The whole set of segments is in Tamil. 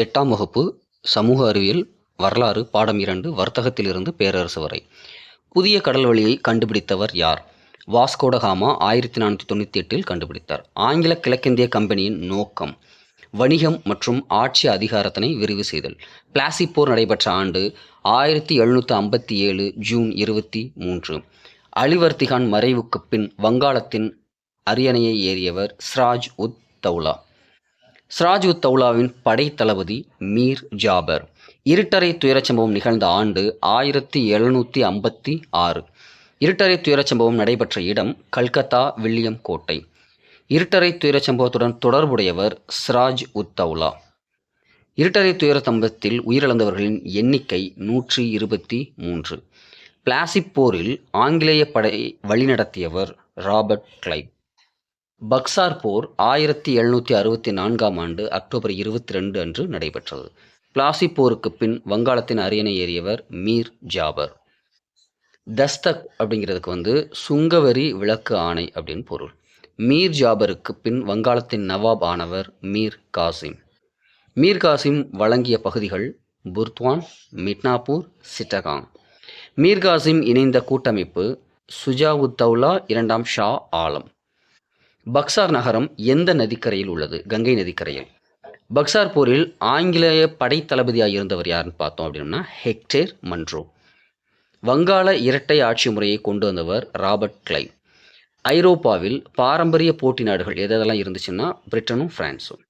எட்டாம் வகுப்பு சமூக அறிவியல் வரலாறு பாடம் இரண்டு வர்த்தகத்திலிருந்து பேரரசு வரை. புதிய கடல் வழியை கண்டுபிடித்தவர் யார்? வாஸ்கோடகாமா ஆயிரத்தி நானூற்றி தொண்ணூற்றி எட்டில் கண்டுபிடித்தார். ஆங்கில கிழக்கிந்திய கம்பெனியின் நோக்கம் வணிகம் மற்றும் ஆட்சி அதிகாரத்தினை விரிவு செய்தல். பிளாசி போர் நடைபெற்ற ஆண்டு ஆயிரத்தி எழுநூற்றி ஐம்பத்தி ஏழு ஜூன் இருபத்தி மூன்று. அலிவர்த்திகான் மறைவுக்குப் பின் வங்காளத்தின் அரியணையை ஏறியவர் சிராஜ் உத் தௌலா. சிராஜ் தௌலாவின் படைத்தளபதி தளபதி மீர் ஜாபர். இருட்டறை துயரச் சம்பவம் நிகழ்ந்த ஆண்டு ஆயிரத்தி எழுநூற்றி ஐம்பத்தி ஆறு. இருட்டறை துயரச் சம்பவம் நடைபெற்ற இடம் கல்கத்தா வில்லியம் கோட்டை. இருட்டறை துயரச் சம்பவத்துடன் தொடர்புடையவர் சிராஜ் உத்தௌலா இருட்டரை இருட்டறை துயர சம்பவத்தில் உயிரிழந்தவர்களின் எண்ணிக்கை நூற்றி இருபத்தி மூன்று. பிளாசிப் போரில் ஆங்கிலேய படை வழிநடத்தியவர் ராபர்ட் கிளைப். பக்சார் போர் ஆயிரத்தி எழுநூற்றி அறுபத்தி நான்காம் ஆண்டு அக்டோபர் இருபத்தி ரெண்டு அன்று நடைபெற்றது. பிளாசி போருக்கு பின் வங்காளத்தின் அரியணை ஏறியவர் மீர் ஜாபர். தஸ்தக் அப்படிங்கிறதுக்கு வந்து சுங்கவரி விளக்கு ஆணை அப்படின்னு பொருள். மீர் ஜாபருக்கு பின் வங்காளத்தின் நவாப் ஆனவர் மீர் காசிம். மீர் காசிம் வழங்கிய பகுதிகள் புர்த்வான் மிட்னாப்பூர் சிட்டகாங். மீர் காசிம் இணைந்த கூட்டமைப்பு சுஜாவுத்தௌலா இரண்டாம் ஷா ஆலம். பக்சார் நகரம் எந்த நதிக்கரையில் உள்ளது? கங்கை நதிக்கரையில். பக்சார் போரில் ஆங்கிலேய படை தளபதியாக இருந்தவர் யாருன்னு பார்த்தோம் அப்படின்னா ஹெக்டேர் மன்ட்ரோ வங்காள இரட்டை ஆட்சி முறையை கொண்டு வந்தவர் ராபர்ட் கிளை. ஐரோப்பாவில் பாரம்பரிய போட்டி நாடுகள் எதெல்லாம் இருந்துச்சுன்னா பிரிட்டனும் பிரான்ஸும்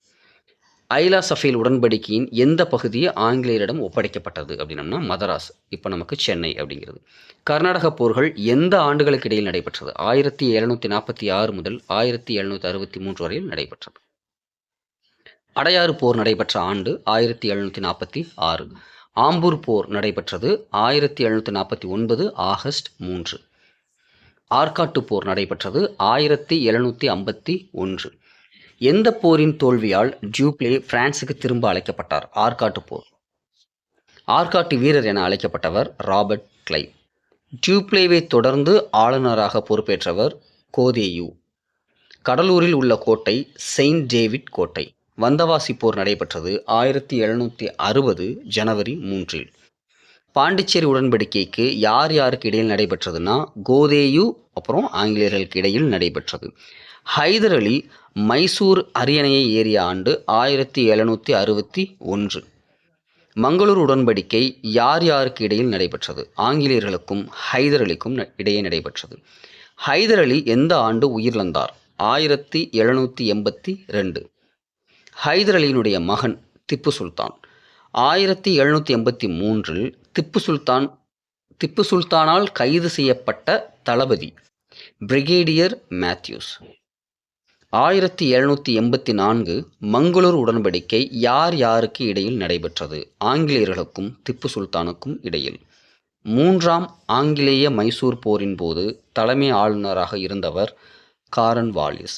ஐலா சஃபேல் உடன்படிக்கையின் எந்த பகுதி ஆங்கிலேயரிடம் ஒப்படைக்கப்பட்டது அப்படின்னம்னா மதராஸ். இப்போ நமக்கு சென்னை அப்படிங்கிறது. கர்நாடக போர்கள் எந்த ஆண்டுகளுக்கு இடையில் நடைபெற்றது? ஆயிரத்தி எழுநூற்றி நாற்பத்தி ஆறு முதல் ஆயிரத்தி எழுநூற்றி அறுபத்தி மூன்று வரையில் நடைபெற்றது. அடையாறு போர் நடைபெற்ற ஆண்டு ஆயிரத்தி எழுநூற்றி நாற்பத்தி ஆறு. ஆம்பூர் போர் நடைபெற்றது ஆயிரத்தி எழுநூற்றி நாற்பத்தி ஒன்பது ஆகஸ்ட் மூன்று. ஆற்காட்டு போர் நடைபெற்றது ஆயிரத்தி எழுநூற்றி ஐம்பத்தி ஒன்று. எந்த போரின் தோல்வியால் ஜூப்ளே பிரான்சுக்கு திரும்ப அழைக்கப்பட்டார்? ஆர்காட்டு போர். ஆர்காட்டு வீரர் என அழைக்கப்பட்டவர் ராபர்ட் கிளைவ் ஜூப்ளேவை தொடர்ந்து ஆளுநராக பொறுப்பேற்றவர் கோதேயு. கடலூரில் உள்ள கோட்டை செயின்ட் டேவிட் கோட்டை. வந்தவாசி போர் நடைபெற்றது ஆயிரத்தி எழுநூற்றி அறுபது ஜனவரி மூன்றில். பாண்டிச்சேரி உடன்படிக்கைக்கு யார் யாருக்கு இடையில் நடைபெற்றதுன்னா கோதேயு அப்புறம் ஆங்கிலேயர்களுக்கு இடையில் நடைபெற்றது. ஹைதர் அலி மைசூர் அரியணையை ஏறிய ஆண்டு ஆயிரத்தி எழுநூற்றி அறுபத்தி ஒன்று. மங்களூர் உடன்படிக்கை யார் யாருக்கு இடையில் நடைபெற்றது? ஆங்கிலேயர்களுக்கும் ஹைதர் அலிக்கும் ந- இடையே நடைபெற்றது. ஹைதர் அலி எந்த ஆண்டு உயிரிழந்தார்? ஆயிரத்தி எழுநூற்றி எண்பத்தி ரெண்டு. ஹைதர் அலியினுடைய மகன் திப்பு சுல்தான். ஆயிரத்தி எழுநூற்றி எண்பத்தி மூன்றில் திப்பு சுல்தான் திப்பு சுல்தானால் கைது செய்யப்பட்ட தளபதி பிரிகேடியர் மேத்யூஸ். ஆயிரத்தி எழுநூற்றி எண்பத்தி நான்கு மங்களூர் உடன்படிக்கை யார் யாருக்கு இடையில் நடைபெற்றது? ஆங்கிலேயர்களுக்கும் திப்பு சுல்தானுக்கும் இடையில். மூன்றாம் ஆங்கிலேய மைசூர் போரின் போது தலைமை ஆளுநராக இருந்தவர் காரன் வாலிஸ்.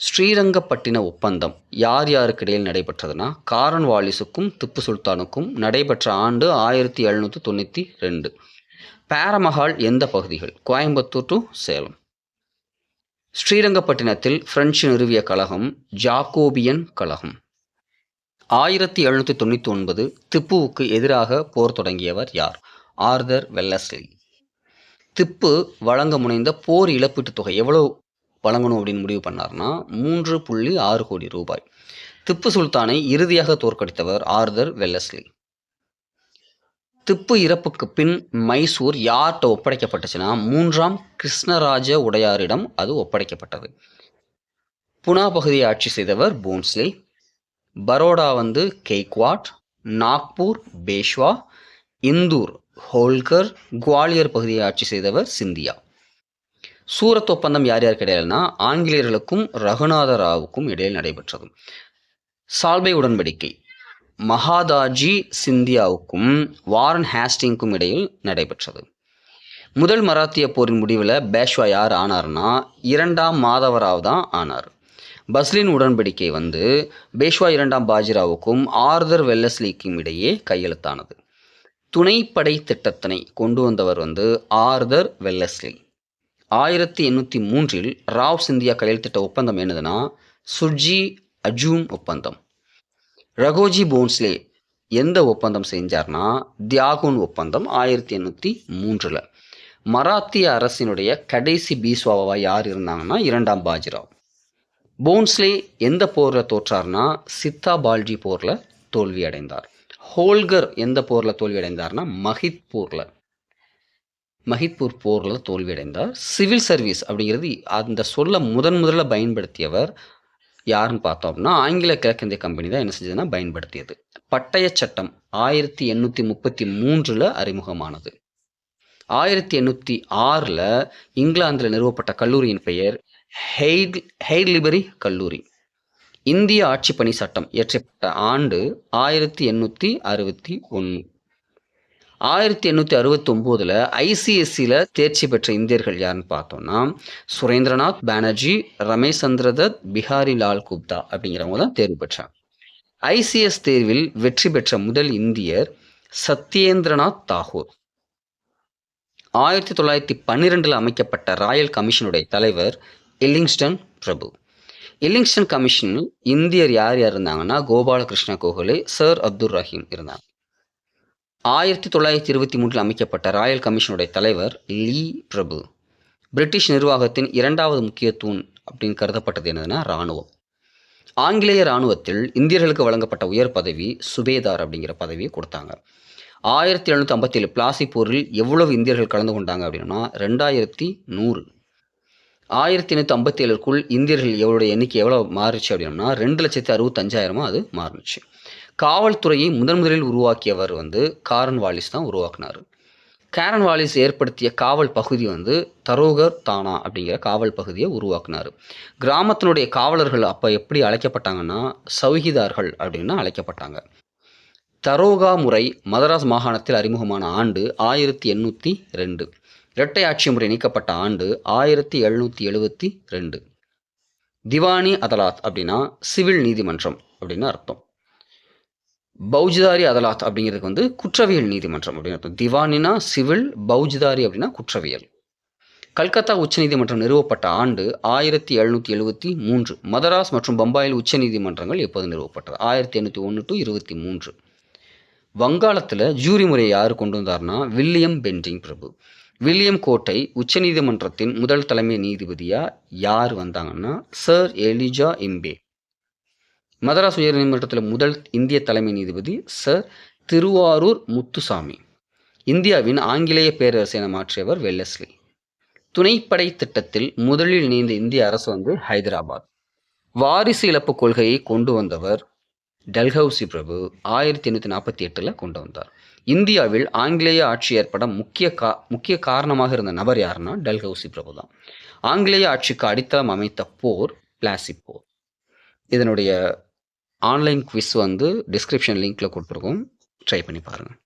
ஸ்ரீரங்கப்பட்டின ஒப்பந்தம் யார் யாருக்கு இடையில் நடைபெற்றதுன்னா காரன் வாலிஸுக்கும் திப்பு சுல்தானுக்கும் நடைபெற்ற ஆண்டு ஆயிரத்தி எழுநூற்றி தொண்ணூற்றி ரெண்டு. பேரமஹால் எந்த பகுதிகள்? கோயம்புத்தூர் டு சேலம். ஸ்ரீரங்கப்பட்டினத்தில் பிரெஞ்சு நிறுவிய கழகம் ஜாக்கோபியன் கழகம். ஆயிரத்தி எழுநூற்றி தொண்ணூற்றி ஒன்பது திப்புவுக்கு எதிராக போர் தொடங்கியவர் யார்? Arthur Wellesley. திப்பு வழங்க முனைந்த போர் இழப்பீட்டுத் தொகை எவ்வளோ வழங்கணும் அப்படின்னு முடிவு பண்ணார்னா மூன்று புள்ளி ஆறு கோடி ரூபாய். திப்பு சுல்தானை இறுதியாக தோற்கடித்தவர் ஆர்தர் வெல்லஸ்லி. திப்பு இறப்புக்கு பின் மைசூர் யார்கிட்ட ஒப்படைக்கப்பட்டுச்சுன்னா மூன்றாம் கிருஷ்ணராஜ உடையாரிடம் அது ஒப்படைக்கப்பட்டது. புனா பகுதியை ஆட்சி செய்தவர் போன்ஸ்லே பரோடா வந்து கெய்க்வாட் நாக்பூர் பேஷ்வா இந்தூர் ஹோல்கர் குவாலியர் பகுதியை ஆட்சி செய்தவர் சிந்தியா. சூரத் ஒப்பந்தம் யார் யாருக்கு இடையில்னா ஆங்கிலேயர்களுக்கும் ரகுநாத ராவுக்கும் இடையில் நடைபெற்றது. சால்பை உடன்படிக்கை. மகாதாஜி சிந்தியாவுக்கும் வாரன் ஹேஸ்டிங்க்கும் இடையில் நடைபெற்றது. முதல் மராத்திய போரின் முடிவில் பேஷ்வா யார் ஆனார்னா இரண்டாம் மாதவராவ் தான் ஆனார். பஸ்லின் உடன்படிக்கை வந்து பேஷ்வா இரண்டாம் பாஜிராவுக்கும் ஆர்தர் வெல்லஸ்லிக்கும் இடையே கையெழுத்தானது. துணைப்படை திட்டத்தினை கொண்டு வந்தவர் வந்து ஆர்தர் வெல்லஸ்லி. ஆயிரத்தி எண்ணூற்றி மூன்றில் ராவ் சிந்தியா கையெழுத்திட்ட ஒப்பந்தம் என்னதுன்னா சுர்ஜி அஜூன் ஒப்பந்தம். ரகோஜி போன்ஸ்லே எந்த ஒப்பந்தம் செஞ்சார்னா தியாகுன் ஒப்பந்தம் ஆயிரத்தி எண்ணூற்றி மூன்றில். மராத்திய அரசினுடைய கடைசி பீஸ்வாவாக யார் இருந்தாங்கன்னா இரண்டாம் பாஜிராவ். போன்ஸ்லே எந்த போரில் தோற்றார்னா சித்தா பால்ஜி போரில் தோல்வி அடைந்தார் ஹோல்கர் எந்த போரில் தோல்வி அடைந்தார்னா மஹித்பூரில் மஹித்பூர் போரில் தோல்வி அடைந்தார் சிவில் சர்வீஸ் அப்படிங்கிறது அந்த சொல்ல முதன் முதல்ல பயன்படுத்தியவர் யாருன்னு பார்த்தோம்னா ஆங்கில கிழக்கிந்திய கம்பெனி தான் என்ன செஞ்சதுன்னா பயன்படுத்தியது. பட்டய சட்டம் ஆயிரத்தி எண்ணூற்றி முப்பத்தி மூன்றில் அறிமுகமானது. ஆயிரத்தி எண்ணூற்றி ஆறில் இங்கிலாந்தில் நிறுவப்பட்ட கல்லூரியின் பெயர் ஹெய்ட் ஹெய்ட்லிபரி கல்லூரி. இந்திய ஆட்சிப்பணி சட்டம் இயற்றப்பட்ட ஆண்டு ஆயிரத்தி எண்ணூற்றி அறுபத்தி ஒன்று ஆயிரத்தி எண்ணூற்றி அறுபத்தொம்போதில் ஐசிஎஸ்சியில் தேர்ச்சி பெற்ற இந்தியர்கள் யாருன்னு பார்த்தோம்னா சுரேந்திரநாத் பானர்ஜி ரமேஷ் சந்திரதத் பிஹாரி லால் குப்தா அப்படிங்கிறவங்க தான் தேர்வு பெற்றாங்க. ஐசிஎஸ் தேர்வில் வெற்றி பெற்ற முதல் இந்தியர் சத்யேந்திரநாத் தாகூர். ஆயிரத்தி தொள்ளாயிரத்தி பன்னிரெண்டில் அமைக்கப்பட்ட ராயல் கமிஷனுடைய தலைவர் எல்லிங்ஸ்டன் பிரபு. எல்லிங்ஸ்டன் கமிஷனில் இந்தியர் யார் யார் இருந்தாங்கன்னா கோபாலகிருஷ்ண கோகலே சர் அப்துல் ரஹீம் இருந்தாங்க. ஆயிரத்தி தொள்ளாயிரத்தி இருபத்தி மூன்றில் அமைக்கப்பட்ட ராயல் கமிஷனுடைய தலைவர் லீ பிரபு. பிரிட்டிஷ் நிர்வாகத்தின் இரண்டாவது முக்கிய தூண் அப்படின்னு கருதப்பட்டது என்னதுன்னா இராணுவம். ஆங்கிலேய இராணுவத்தில் இந்தியர்களுக்கு வழங்கப்பட்ட உயர் பதவி சுபேதார் அப்படிங்கிற பதவியை கொடுத்தாங்க. ஆயிரத்தி எழுநூற்றி ஐம்பத்தேழு பிளாசி போரில் எவ்வளவு இந்தியர்கள் கலந்து கொண்டாங்க அப்படின்னா ரெண்டாயிரத்தி நூறு. ஆயிரத்தி எண்ணூற்றி ஐம்பத்தி ஏழுக்குள் இந்தியர்கள் எவ்வளோ எண்ணிக்கை எவ்வளோ மாறுச்சு அப்படின்னா ரெண்டு லட்சத்தி அறுபத்தஞ்சாயிரமோ அது மாறுனுச்சு காவல்துறையை முதன் முதலில் உருவாக்கியவர் வந்து காரன் வாலிஸ் தான் உருவாக்குனார். கேரன் வாலிஸ் ஏற்படுத்திய காவல் பகுதி வந்து தரோகர் தானா அப்படிங்கிற காவல் பகுதியை உருவாக்குனார். கிராமத்தினுடைய காவலர்கள் அப்போ எப்படி அழைக்கப்பட்டாங்கன்னா சௌஹிதார்கள் அப்படின்னு அழைக்கப்பட்டாங்க. தரோகா முறை மதராஸ் மாகாணத்தில் அறிமுகமான ஆண்டு ஆயிரத்தி எண்ணூற்றி ரெண்டு. இரட்டை ஆட்சி முறை நீக்கப்பட்ட ஆண்டு ஆயிரத்தி எழுநூற்றி எழுபத்தி ரெண்டு. திவானி அதலாத் அப்படின்னா சிவில் நீதிமன்றம் அப்படின்னு அர்த்தம். பௌஜ்தாரி அதலாத் அப்படிங்கிறதுக்கு வந்து குற்றவியல் நீதிமன்றம் அப்படின்னு அர்த்தம். திவானினா சிவில் பௌஜ்தாரி அப்படின்னா குற்றவியல். கல்கத்தா உச்சநீதிமன்றம் நிறுவப்பட்ட ஆண்டு ஆயிரத்தி எழுநூற்றி எழுபத்தி மூன்று. மதராஸ் மற்றும் பம்பாயில் உச்சநீதிமன்றங்கள் எப்போது நிறுவப்பட்டது? ஆயிரத்தி எண்ணூற்றி ஒன்று டு இருபத்தி மூன்று. வங்காளத்தில் ஜூரி முறையை யார் கொண்டு வந்தார்னா வில்லியம் பென்டிங் பிரபு. வில்லியம் கோட்டை உச்சநீதிமன்றத்தின் முதல் தலைமை நீதிபதியாக யார் வந்தாங்கன்னா சர் எலிஜா இம்பே. மதராஸ் உயர்நீதிமன்றத்தில் முதல் இந்திய தலைமை நீதிபதி சர் திருவாரூர் முத்துசாமி. இந்தியாவின் ஆங்கிலேய பேரரசு என மாற்றியவர் வெல்லஸ்லி. துணைப்படை திட்டத்தில் முதலில் இணைந்த இந்திய அரசு வந்து ஹைதராபாத். வாரிசு இழப்பு கொள்கையை கொண்டு வந்தவர் டல்ஹவுசி பிரபு ஆயிரத்தி எண்ணூற்றி நாற்பத்தி எட்டில் கொண்டு வந்தார். இந்தியாவில் ஆங்கிலேய ஆட்சி ஏற்பட முக்கிய கா முக்கிய காரணமாக இருந்த நபர் யாருன்னா டல்ஹவுசி பிரபு தான். ஆங்கிலேய ஆட்சிக்கு அடித்தளம் அமைத்த போர் பிளாசி போர் இதனுடைய ஆன்லைன் குவிஸ் வந்து டிஸ்கிரிப்ஷன் லிங்க்கில் கொடுத்துருக்கோம். ட்ரை பண்ணி பாருங்கள்